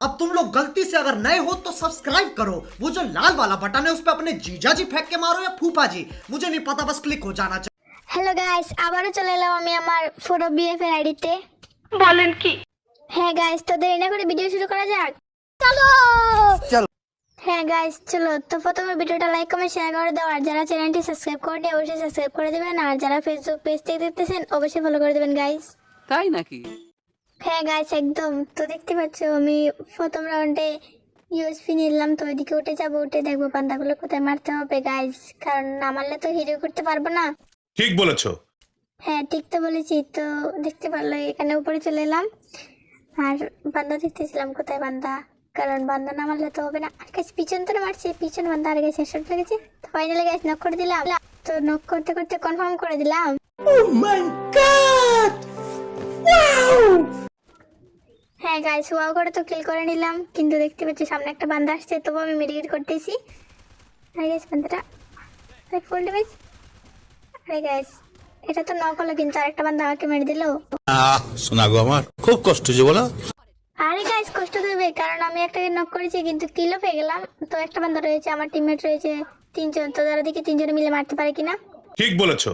अब तुम लोग गलती से अगर नए हो तो सब्सक्राइब करो वो जो लाल वाला बटन है उस पर अपने जीजा जी फेंक के मारो या फूफा जी मुझे नहीं पता बस क्लिक हो जाना चाहिए হ্যালো গাইস আবারও চলে এলাম আমি আমার ফটো বিএফ এর আইডিতে বলেন কি হ্যাঁ গাইস তো দেরি না করে ভিডিও শুরু করা যাক চলো চলো। হ্যাঁ গাইস চলো তো প্রথমে ভিডিওটা লাইক কমেন্ট শেয়ার করে দাও আর যারা চ্যানেলটি সাবস্ক্রাইব করেনি অবশ্যই সাবস্ক্রাইব করে দেবেন আর যারা ফেসবুক পেজ থেকে দেখতেছেন অবশ্যই ফলো করে দেবেন গাইস তাই নাকি হ্যাঁ গাইস একদম। তো দেখতে পাচ্ছ আমি প্রথম রাউন্ডে ইউএসপি নিলাম তো ওইদিকে উঠে যাব উঠে দেখব পান্তাগুলো কোথায় মারতে হবে গাইস কারণ না মারলে তো হিরো করতে পারব না। ঠিক বলেছ। হ্যাঁ ঠিক তো বলেছি তো দেখতে পারল এখানে উপরে চলে এলাম। আর বান্দা দেখতেছিলাম কোথায় বান্দা? কারণ বান্দা না মারলে তো হবে না। আর কাছে পিছন তো মারছে পিছন বান্দা আর গেছে শর্ট লেগেছে। তো ফাইনালি গাছ নক করে দিলাম। তো নক করতে করতে কনফার্ম করে দিলাম। হ্যাঁ গাইস ওয়াও করে তো কিল করে নিলাম। কিন্তু দেখতে পাচ্ছি সামনে একটা বান্দা আসছে তবু আমি মেডিকেট করতেছি। আরে গাইস বান্দাটা। ফুল ড্যামেজ আরে গাইস এটা তো নক হলো কিন্তু আরেকটা বান্দা আমাকে মেরে দিলো। আহ শোনা গো আমার খুব কষ্ট যে বলো। আরে গাইস কষ্ট দেবে কারণ আমি একটাকে নক করেছি কিন্তু কিলও পেয়ে গেলাম। তো একটা বান্দা রয়েছে আমার টিমমেট রয়েছে তিনজন। তো তারা দেখি তিনজনে মিলে মারতে পারে কিনা? ঠিক বলেছ।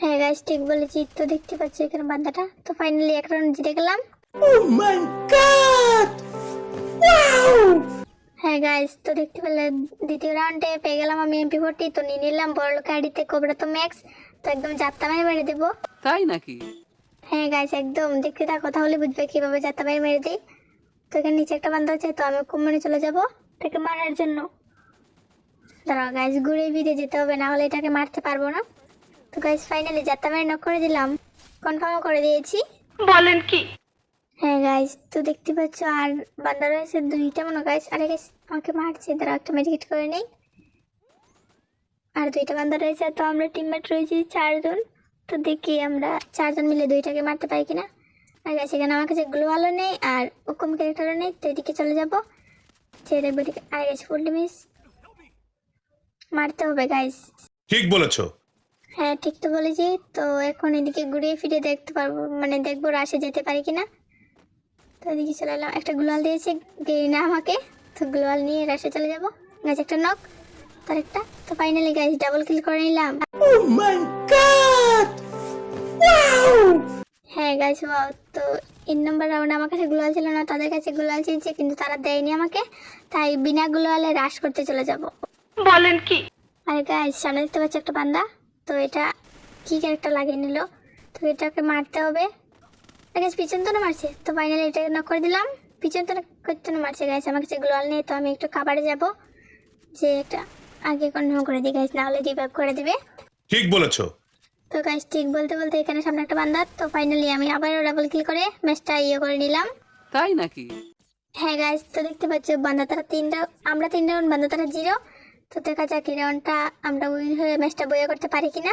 হ্যাঁ গাইস ঠিক বলেছি। তো দেখতে পাচ্ছি এখানে বান্দাটা। তো ফাইনালি এক রাউন্ড জিতে গেলাম। হ্যাঁ গাইস তো দেখতে পেলে দ্বিতীয় রাউন্ডে পেয়ে গেলাম আমি এমপি ফোরটি তো নিয়ে নিলাম বড় লোক আইডিতে কোবরা তো ম্যাক্স তো একদম যাত্রা মেরে মেরে দেবো। তাই নাকি? হ্যাঁ গাইস একদম দেখতে থাকো তাহলে বুঝবে কীভাবে যাত্রা মেরে মেরে দিই। তো এখানে নিচে একটা বান্ধব আছে তো আমি কুম্বানে চলে যাব এটাকে মারার জন্য। দাঁড়াও গাইস ঘুরে ফিরে যেতে হবে না হলে এটাকে মারতে পারব না। তো গাইস ফাইনালি যাত্রা মেরে নক করে দিলাম। কনফার্ম করে দিয়েছি। বলেন কি? হ্যাঁ গাইস তো দেখতে পাচ্ছ আর বান্দা রয়েছে দুইটা মনে গাইস আরে গাইস আমাকে মারছে দাঁড়াও একটা মেডিকেট করে নেই। আর দুইটা বান্দা রয়েছে তো আমরা টিমমেট রয়েছি চারজন তো দেখি আমরা চারজন মিলে দুইটাকে মারতে পারি কিনা। আর গাইস এখানে আমার কাছে গ্লোয়ালও নেই আর ওকম ক্যারেক্টারও নেই তো এদিকে চলে যাব। যে দেখব এদিকে আর গাইস ফুল মিস মারতে হবে গাইস ঠিক বলেছ। হ্যাঁ ঠিক তো বলেছি তো এখন এদিকে ঘুরিয়ে ফিরে দেখতে পারব মানে দেখব রাশে যেতে পারি কিনা। তো এদিকে চলে এলাম। একটা গ্লোয়াল দিয়েছে গেরিনা আমাকে। তো গ্লোয়াল নিয়ে রাশে চলে যাব। গাছ একটা নক তার একটা। তো ফাইনালি গাইস ডাবল কিল করে নিলাম। হ্যাঁ গাছ ওয়াও তো তিন নম্বর রাউন্ডে আমার কাছে গ্লোয়াল ছিল না তাদের কাছে গ্লোয়াল চেয়েছে কিন্তু তারা দেয়নি আমাকে। তাই বিনা গ্লোয়ালে রাশ করতে চলে যাব। বলেন কি? আরে গাইস সামনে দেখতে পাচ্ছি একটা বান্দা? তো এটা কি ক্যারেক্টার লাগিয়ে নিল? তো এটাকে মারতে হবে। গাইস পিছন তো না মারছে। তো ফাইনালি এটা নক করে দিলাম। পিছন তো না করতে না মারছে গাইস আমার কাছে গ্লোয়াল নেই তো আমি একটু কাবারে যাব। যে একটা আগে কনফার্ম করে দিই গাইস নাহলে রিভাইভ করে দিবে। ঠিক বলেছ। তো গাইস ঠিক বলতে বলতে এখানে সামনে একটা বান্দা। তো ফাইনালি আমি আবারও ডাবল কিল করে ম্যাচটা ইয়ে করে নিলাম। তাই নাকি? হ্যাঁ গাইস তো দেখতে পাচ্ছ বান্দা তারা তিন রাউন্ড আমরা তিন রাউন্ড বান্দা তারা জিরো তো দেখা যাক এই রাউন্ডটা আমরা উইন হয়ে ম্যাচটা বইয়ে করতে পারি কিনা।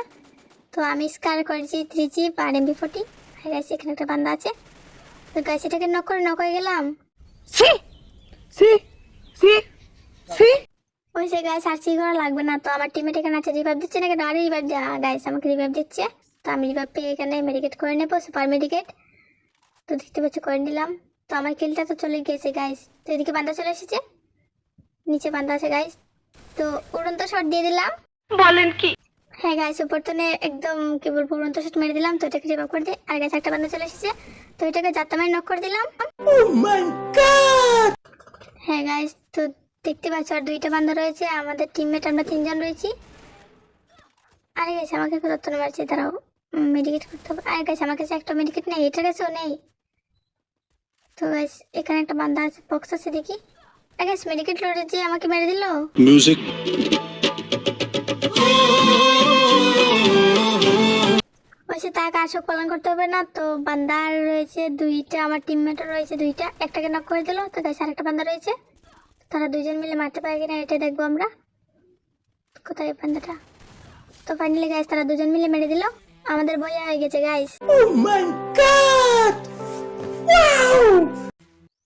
তো আমি স্কার করেছি থ্রি জি আর এমবি ফোর্টি হ্যাঁ গাইস এখানে একটা বান্দা আছে। তো গাইস এটাকে নক করে নক হয়ে গেলাম। সি সি সি সি ওই সে গাইস আর সি করা লাগবে না। তো আমার টিমেট এখানে আছে রিভাইভ দিচ্ছে না কেন? আরে রিভাইভ গাইস আমাকে রিভাইভ দিচ্ছে। তো আমি রিভাইভ পেয়ে এখানে মেডিকেট করে নেব সুপার মেডিকেট তো দেখতে পাচ্ছ করে নিলাম। তো আমার কিলটা তো চলে গিয়েছে গাইস তো এদিকে বান্দা চলে এসেছে। নিচে বান্দা আছে গাইস তো উড়ন্ত শট দিয়ে দিলাম। বলেন কি? হ্যাঁ গাইস উপর তো নে একদম কি বলব উড়ন্ত শট মেরে দিলাম তো এটাকে রিভাইভ করে দিই আর গাইস একটা বান্দা চলে এসেছে তো এটাকে যাত্রা মারি নক করে দিলাম। হ্যাঁ গাইস তো দেখতে পাচ্ছ আর দুইটা বান্দা রয়েছে আমাদের টিমমেট আমরা তিনজন রয়েছি। আরে গাইস আমাকে কত মারছে দাঁড়াও মেডিকেট করতে হবে। আরে গাইস আমার কাছে একটা মেডিকেট নেই এটার কাছেও নেই। তো গাইস এখানে একটা বান্দা আছে বক্স আছে দেখি। আরে গাইস মেডিকেট লোডে যে আমাকে মেরে দিল। মিউজিক আসক পালন করতে হবে না। তো বান্দার রয়েছে দুইটা আমার টিমমেটও রয়েছে দুইটা। একটাকে নক করে দিল তো গাইস আরেকটা বান্দা রয়েছে। তারা দুইজন মিলে মারতে পারে কিনা এটা দেখব আমরা। কোথায় বান্দাটা? তো ফাইনালি গাইস তারা দুজন মিলে মেরে দিল। আমাদের বইয়া হয়ে গেছে গাইস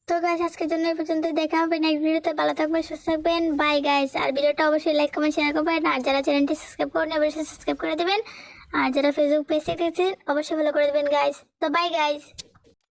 তো গাইস আজকের জন্য এই পর্যন্ত দেখা হবে নেক্সট ভিডিওতে ভালো থাকবেন সুস্থ থাকবেন। বাই গাইস আর ভিডিওটা অবশ্যই লাইক কমেন্ট শেয়ার করবেন। আর যারা চ্যানেলটি সাবস্ক্রাইব করেন অবশ্যই সাবস্ক্রাইব করে দেবেন। আর যারা ফেসবুক পেজ দেখতেছেন অবশ্যই ফলো করে দেবেন গাইজ তো বাই গাইস